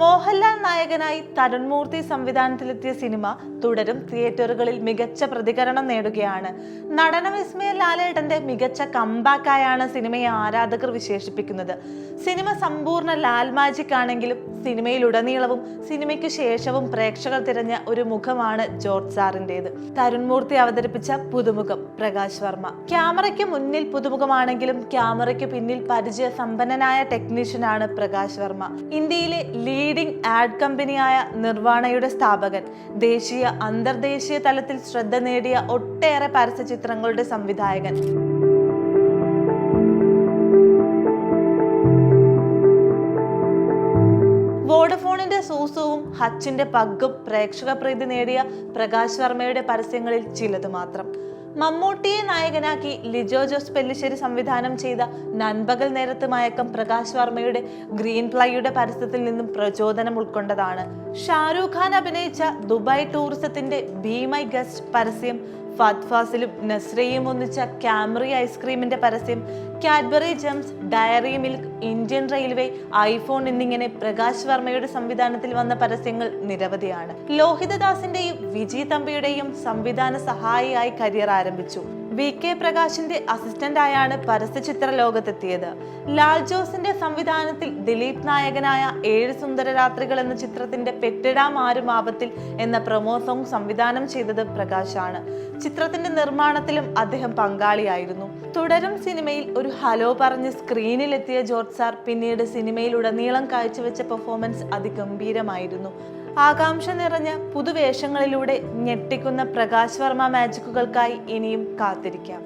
മോഹൻലാൽ നായകനായി തരുൺമൂർത്തി സംവിധാനത്തിലെത്തിയ സിനിമ തുടരും. തിയേറ്ററുകളിൽ മികച്ച പ്രതികരണം നേടുകയാണ്. നടന വിസ്മയ ലാലേട്ടന്റെ മികച്ച കമ്പാക്കായാണ് സിനിമയെ ആരാധകർ വിശേഷിപ്പിക്കുന്നത്. സിനിമ സമ്പൂർണ ലാൽ മാജിക് ആണെങ്കിലും സിനിമയിലുടനീളവും സിനിമയ്ക്ക് ശേഷവും പ്രേക്ഷകർ തിരഞ്ഞ ഒരു മുഖമാണ് ജോർജ് സാറിന്റെത് തരുൺമൂർത്തി അവതരിപ്പിച്ച പുതുമുഖം പ്രകാശ് വർമ്മ. ക്യാമറയ്ക്ക് മുന്നിൽ പുതുമുഖമാണെങ്കിലും ക്യാമറയ്ക്ക് പിന്നിൽ പരിചയ സമ്പന്നനായ ടെക്നീഷ്യനാണ് പ്രകാശ് വർമ്മ. ഇന്ത്യയിലെ ലീഡിംഗ് ആഡ് കമ്പനിയായ നിർവാണയുടെ സ്ഥാപകൻ ദേശീയ അന്തർദേശീയ തലത്തിൽ ശ്രദ്ധ നേടിയ ഒട്ടേറെ പരസ്യചിത്രങ്ങളുടെ സംവിധായകൻ. വോഡഫോണിന്റെ സൂസുവും ഹച്ചിന്റെ പഗ്ഗും പ്രേക്ഷക പ്രീതി നേടിയ പ്രകാശ് വർമ്മയുടെ പരസ്യങ്ങളിൽ ചിലത് മാത്രം. മമ്മൂട്ടിയെ നായകനാക്കി ലിജോ ജോസ് പെല്ലിശ്ശേരി സംവിധാനം ചെയ്ത നൻപകൽ നേരത്ത് മയക്കം പ്രകാശ് വർമ്മയുടെ ഗ്രീൻ പ്ലൈയുടെ പരസ്യത്തിൽ നിന്നും പ്രചോദനം ഉൾക്കൊണ്ടതാണ്. ഷാരൂഖ് ഖാൻ അഭിനയിച്ച ദുബായ് ടൂറിസത്തിന്റെ ബി മൈ ഗസ്റ്റ് പരസ്യം ഫത് ഫാസിലും നസ്രയും ഒന്നിച്ച ക്യാമറി ഐസ്ക്രീമിന്റെ പരസ്യം Cadbury Gems Dairy Milk Indian railway iPhone എന്നിങ്ങനെ പ്രകാശ് വർമ്മയുടെ സംവിധാനത്തിൽ വന്ന പരസ്യങ്ങൾ നിരവധിയാണ്. ലോഹിതദാസിന്റെയും വിജയ് തമ്പിയുടെയും സംവിധാന സഹായിയായി കരിയർ ആരംഭിച്ചു. വി കെ പ്രകാശിന്റെ അസിസ്റ്റന്റ് ആയാണ് പരസ്യചിത്ര ലോകത്തെത്തിയത് ലാൽ ജോസിന്റെ സംവിധാനത്തിൽ ദിലീപ് നായകനായ ഏഴ് സുന്ദര രാത്രികൾ എന്ന ചിത്രത്തിന്റെ പെട്ടിടാം ആരും ആപത്തിൽ എന്ന പ്രൊമോ സോങ് സംവിധാനം ചെയ്തത് പ്രകാശാണ്. ചിത്രത്തിന്റെ നിർമ്മാണത്തിലും അദ്ദേഹം പങ്കാളിയായിരുന്നു. തുടരും സിനിമയിൽ ഒരു ഹലോ പറഞ്ഞ് സ്ക്രീനിലെത്തിയ ജോർജ് സാർ പിന്നീട് സിനിമയിലുടനീളം കാഴ്ചവെച്ച പെർഫോമൻസ് അതിഗംഭീരമായിരുന്നു. ആകാംക്ഷ നിറഞ്ഞ പുതുവേഷങ്ങളിലൂടെ ഞെട്ടിക്കുന്ന പ്രകാശ് വർമ്മ മാജിക്കുകൾക്കായി ഇനിയും കാത്തിരിക്കാം.